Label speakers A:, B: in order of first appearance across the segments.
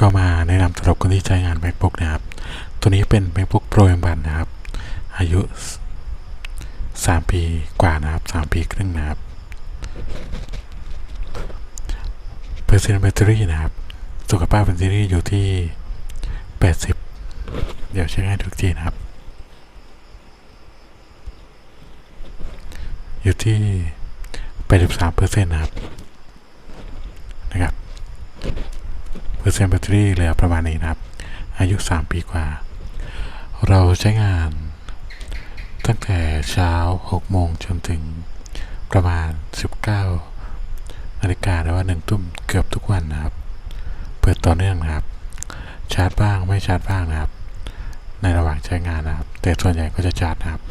A: ก็มาแนะนำสำหรับคนที่ใช้งาน MacBook นะครับ ตัวนี้เป็น MacBook Pro M1 นะครับ อายุ 3 ปีกว่านะครับ 3 ปีครึ่งนะครับเปอร์เซ็นต์แบตเตอรี่นะครับ สุขภาพแบตเตอรี่อยู่ที่ 80 เดี๋ยวเช็คให้ทุกทีนะครับ อยู่ที่ 83เปอร์เซ็นนะครับ เปอร์เซ็นต์แบตเตอรี่เหลือประมาณนี้นะครับ อายุ 3 ปีกว่า เราใช้งาน ตั้งแต่เช้า 6 โมงจนถึงประมาณ 19 นาฬิกาหรือว่า 1 ทุ่มเกือบทุกวันนะครับ เปิดต่อเนื่องนะครับ ชาร์จบ้างไม่ชาร์จบ้างนะครับ ในระหว่างใช้งานนะครับ แต่ส่วนใหญ่ก็จะชาร์จนะครับ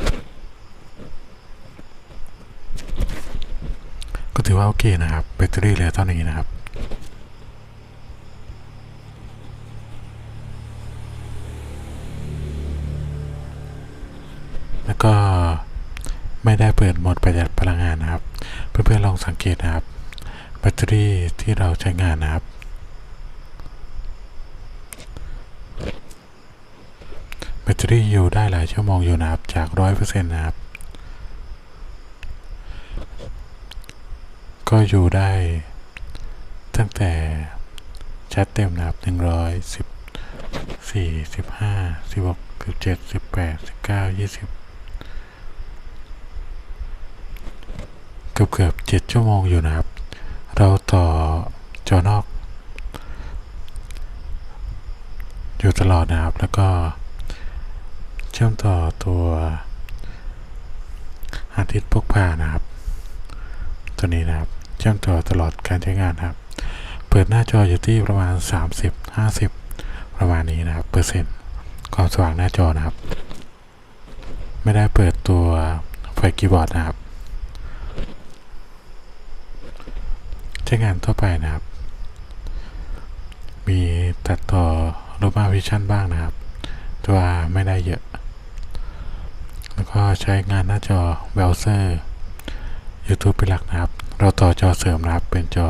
A: ก็ถือว่าโอเคนะครับ แบตเตอรี่เหลือเท่านี้นะครับ แล้วก็ไม่ได้เปิดโหมดประหยัดพลังงานนะครับ เพื่อนๆลองสังเกตนะครับแบตเตอรี่ที่เราใช้งานนะครับ แบตเตอรี่อยู่ได้หลายชั่วโมงอยู่นะครับจากร้อยเปอร์เซ็นต์นะครับ ก็อยู่ได้ตั้งแต่ชาร์จเต็มนะครับหนึ่งร้อยสิบสี่สิบห้าสิบหกสิบเจ็ดสิบแปดสิบเก้ายี่สิบ กือบเกือบเจ็ดชั่วโมงอยู่นะครับ เราต่อจอนอก อยู่ตลอดนะครับ แล้วก็ เชื่อมต่อตัวฮาร์ดดิสก์พกพานะครับ ตัวนี้นะครับ เชื่อมต่อตลอดการใช้งานนะครับ เปิดหน้าจออยู่ที่ประมาณ 30 50 ประมาณนี้นะครับ เปอร์เซ็นต์ความสว่างหน้าจอนะครับ ไม่ได้เปิดตัวไฟคีย์บอร์ดนะครับ ช้งานทั่วไปนะครับ มีตัดต่อรูปภาพวิชั่นบ้างนะครับต่ว่าไม่ได้เยอะ แล้วก็ใช้งานหน้าจอเบราว์เซอร์ YouTube เป็นหลักนะครับ เราต่อจอเสริมนะครับ เป็นจอ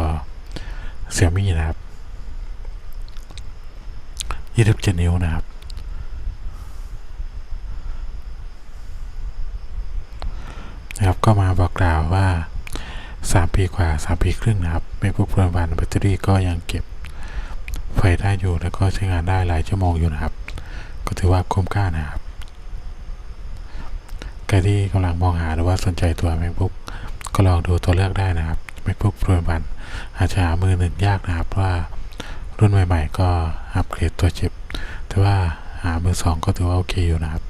A: Xiaomi นะครับ27นิ้วนะครับ นะครับ ก็มาบอกกล่าวว่า 3 ปีกว่า 3 ปีครึ่งนะครับ ไม่พบประมาณแบตเตอรี่ก็ยังเก็บไฟได้อยู่แล้วก็ใช้งานได้หลายชั่วโมงอยู่นะครับ ก็ถือว่าคุ้มค่านะครับใครที่กำลังมองหาหรือว่าสนใจตัว MacBook ก็ลองดูตัวเลือกได้นะครับ MacBook Pro วันอาจจะหามือหนึ่งยากนะครับเพราะว่ารุ่นใหม่ ๆ ก็อัปเกรดตัวชิปแต่ว่าหามือสองก็ถือว่าโอเคอยู่นะครับ